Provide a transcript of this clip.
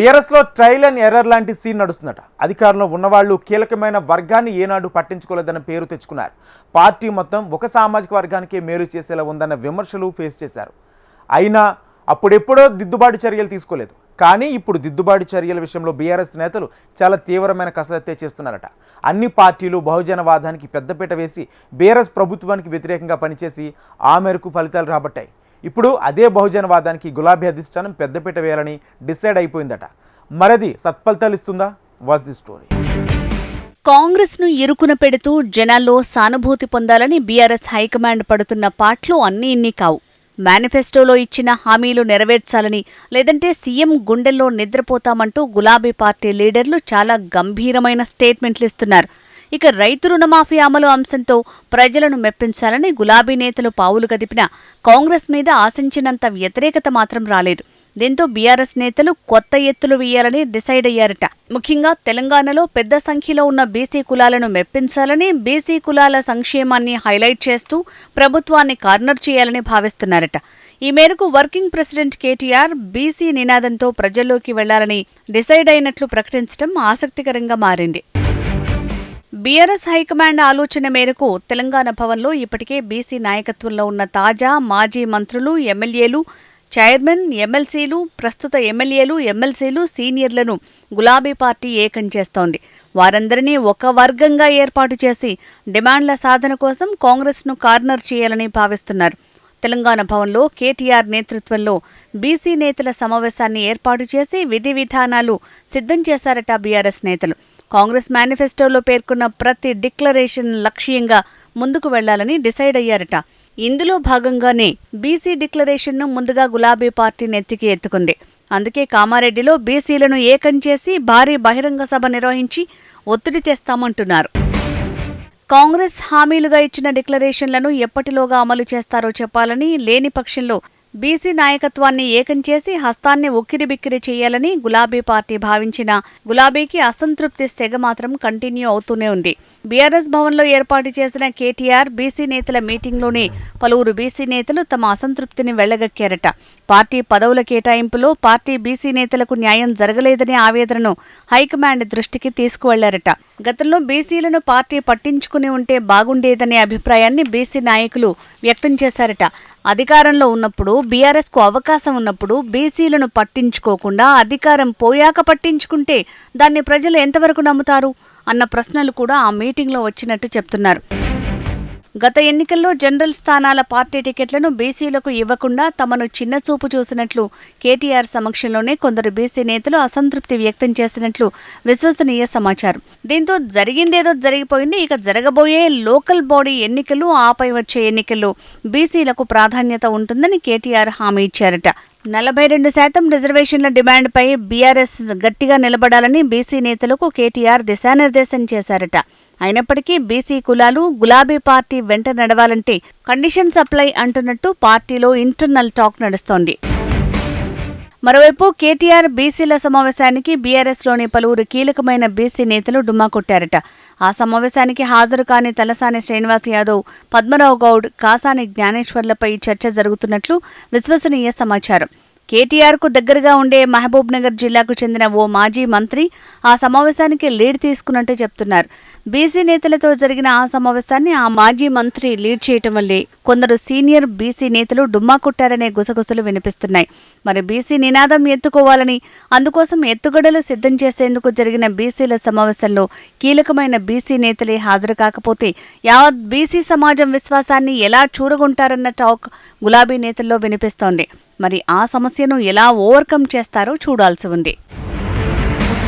బీఆర్ఎస్లో trial and error లాంటి scene నడుస్తుందట. అధికారంలో ఉన్నవాళ్ళు కీలకమైన వర్గాన్ని ఏనాడు పట్టించుకోలేదన్న పేరు తెచ్చుకున్నారు. పార్టీ మొత్తం ఒక సామాజిక వర్గానికే మేలు చేసేలా ఉందన్న విమర్శలు ఫేస్ చేశారు. అయినా అప్పుడెప్పుడో దిద్దుబాటు చర్యలు తీసుకోలేదు. కానీ ఇప్పుడు దిద్దుబాటు చర్యల విషయంలో బీఆర్ఎస్ నేతలు చాలా తీవ్రమైన కసరత్తే చేస్తున్నారట. అన్ని పార్టీలు బహుజనవాదానికి పెద్దపీట వేసి బీఆర్ఎస్ ప్రభుత్వానికి వ్యతిరేకంగా పనిచేసి ఆ మేరకు ఫలితాలు రాబట్టాయి. ఇప్పుడు అదే బహుజనవాదానికి గులాబీ అధిష్టానం పెద్దపీట వేయాలని డిసైడ్ అయిపోయిందట. మరది సత్ఫలితాలు ఇస్తుందా? వాజ్ ది స్టోరీ కాంగ్రెస్ను ఇరుకున పెడుతూ జనాల్లో సానుభూతి పొందాలని బీఆర్ఎస్ హైకమాండ్ పడుతున్న పాట్లు అన్నీ ఇన్ని కావు. మేనిఫెస్టోలో ఇచ్చిన హామీలు నెరవేర్చాలని లేదంటే సీఎం గుండెల్లో నిద్రపోతామంటూ గులాబీ పార్టీ లీడర్లు చాలా గంభీరమైన స్టేట్మెంట్లు ఇస్తున్నారు. ఇక రైతు రుణమాఫీ అమలు అంశంతో ప్రజలను మెప్పించాలని గులాబీ నేతలు పావులు కదిపిన కాంగ్రెస్ మీద ఆశించినంత వ్యతిరేకత మాత్రం రాలేదు. దీంతో బీఆర్ఎస్ నేతలు కొత్త ఎత్తులు వేయాలని డిసైడ్ అయ్యారట. ముఖ్యంగా తెలంగాణలో పెద్ద సంఖ్యలో ఉన్న బీసీ కులాలను మెప్పించాలని బీసీ కులాల సంక్షేమాన్ని హైలైట్ చేస్తూ ప్రభుత్వాన్ని కార్నర్ చేయాలని భావిస్తున్నారట. ఈ మేరకు వర్కింగ్ ప్రెసిడెంట్ కేటీఆర్ బీసీ నినాదంతో ప్రజల్లోకి వెళ్ళాలని డిసైడ్ అయినట్లు ప్రకటించడం ఆసక్తికరంగా మారింది. బీఆర్ఎస్ హైకమాండ్ ఆలోచన మేరకు తెలంగాణ భవన్లో ఇప్పటికే బీసీ నాయకత్వంలో ఉన్న తాజా మాజీ మంత్రులు ఎమ్మెల్యేలు చైర్మన్ ఎమ్మెల్సీలు ప్రస్తుత ఎమ్మెల్యేలు ఎమ్మెల్సీలు సీనియర్లను గులాబీ పార్టీ ఏకం చేస్తోంది. వారందరినీ ఒక వర్గంగా ఏర్పాటు చేసి డిమాండ్ల సాధన కోసం కాంగ్రెస్ను కార్నర్ చేయాలని భావిస్తున్నారు. తెలంగాణ భవన్లో కేటీఆర్ నేతృత్వంలో బీసీ నేతల సమావేశాన్ని ఏర్పాటు చేసి విధి విధానాలు సిద్ధం చేశారట బీఆర్ఎస్ నేతలు. కాంగ్రెస్ మేనిఫెస్టోలో పేర్కొన్న ప్రతి డిక్లరేషన్ లక్ష్యంగా ముందుకు వెళ్ళాలని డిసైడ్ అయ్యారట. ఇందులో భాగంగానే బీసీ డిక్లరేషన్ను ముందుగా గులాబీ పార్టీ నెత్తికి ఎత్తుకుంది. అందుకే కామారెడ్డిలో బీసీలను ఏకం చేసి భారీ బహిరంగ సభ నిర్వహించి ఒత్తిడి తెస్తామంటున్నారు. కాంగ్రెస్ హామీలుగా ఇచ్చిన డిక్లరేషన్లను ఎప్పటిలోగా అమలు చేస్తారో చెప్పాలని లేని పక్షంలో బీసీ నాయకత్వాన్ని ఏకం చేసి హస్తాన్ని ఉక్కిరిబిక్కిరి చేయాలని గులాబీ పార్టీ భావించిన గులాబీకి అసంతృప్తి సెగ మాత్రం కంటిన్యూ అవుతూనే ఉంది. బీఆర్ఎస్ భవన్లో ఏర్పాటు చేసిన కేటీఆర్ బీసీ నేతల మీటింగ్లోనే పలువురు బీసీ నేతలు తమ అసంతృప్తిని వెళ్ళగక్కారట. పార్టీ పదవుల కేటాయింపులో పార్టీ బీసీ నేతలకు న్యాయం జరగలేదనే ఆవేదనను హైకమాండ్ దృష్టికి తీసుకువెళ్ళారట. గతంలో బీసీలను పార్టీ పట్టించుకుని ఉంటే బాగుండేదనే అభిప్రాయాన్ని బీసీ నాయకులు వ్యక్తం చేశారట. అధికారంలో ఉన్నప్పుడు బీఆర్ఎస్కు అవకాశం ఉన్నప్పుడు బీసీలను పట్టించుకోకుండా అధికారం పోయాక పట్టించుకుంటే దాన్ని ప్రజలు ఎంతవరకు నమ్ముతారు? అన్న ప్రశ్నలు కూడా ఆ మీటింగ్లో వచ్చినట్టు చెప్తున్నారు. గత ఎన్నికల్లో జనరల్ స్థానాల పార్టీ టికెట్లను బీసీలకు ఇవ్వకుండా తమను చిన్నచూపు చూసినట్లు కేటీఆర్ సమక్షంలోనే కొందరు బీసీ నేతలు అసంతృప్తి వ్యక్తం చేసినట్లు విశ్వసనీయ సమాచారం. దీంతో జరిగిందేదో జరిగిపోయింది ఇక జరగబోయే లోకల్ బాడీ ఎన్నికలు ఆపై వచ్చే ఎన్నికల్లో బీసీలకు ప్రాధాన్యత ఉంటుందని కేటీఆర్ హామీ ఇచ్చారట. నలభై రెండు శాతం రిజర్వేషన్ల డిమాండ్పై బీఆర్ఎస్ గట్టిగా నిలబడాలని బీసీ నేతలకు కేటీఆర్ దిశానిర్దేశం చేశారట. అయినప్పటికీ బీసీ కులాలు గులాబీ పార్టీ వెంట నడవాలంటే కండిషన్ సప్లై అంటున్నట్టు పార్టీలో ఇంటర్నల్ టాక్ నడుస్తోంది. మరోవైపు కేటీఆర్ బీసీల సమావేశానికి బీఆర్ఎస్లోని పలువురు కీలకమైన బీసీ నేతలు డుమ్మా కొట్టారట. ఆ సమావేశానికి హాజరు కాని తలసాని శ్రీనివాస్ యాదవ్ పద్మరావు గౌడ్ కాసాని జ్ఞానేశ్వర్లపై చర్చ జరుగుతున్నట్లు విశ్వసనీయ సమాచారం. కేటీఆర్కు దగ్గరగా ఉండే మహబూబ్ నగర్ జిల్లాకు చెందిన ఓ మాజీ మంత్రి ఆ సమావేశానికి లీడ్ తీసుకున్నట్టు చెప్తున్నారు. బీసీ నేతలతో జరిగిన ఆ సమావేశాన్ని ఆ మాజీ మంత్రి లీడ్ చేయటం వల్లే కొందరు సీనియర్ బీసీ నేతలు డుమ్మా కొట్టారనే గుసగుసలు వినిపిస్తున్నాయి. మరి బీసీ నినాదం ఎత్తుకోవాలని అందుకోసం ఎత్తుగడలు సిద్ధం చేసేందుకు జరిగిన బీసీల సమావేశంలో కీలకమైన బీసీ నేతలే హాజరు కాకపోతే యావత్ బీసీ సమాజం విశ్వాసాన్ని ఎలా చూరగొంటారన్న టాక్ గులాబీ నేతల్లో వినిపిస్తోంది. మరి ఆ సమస్యను ఎలా ఓవర్కమ్ చేస్తారో చూడాల్సి ఉంది.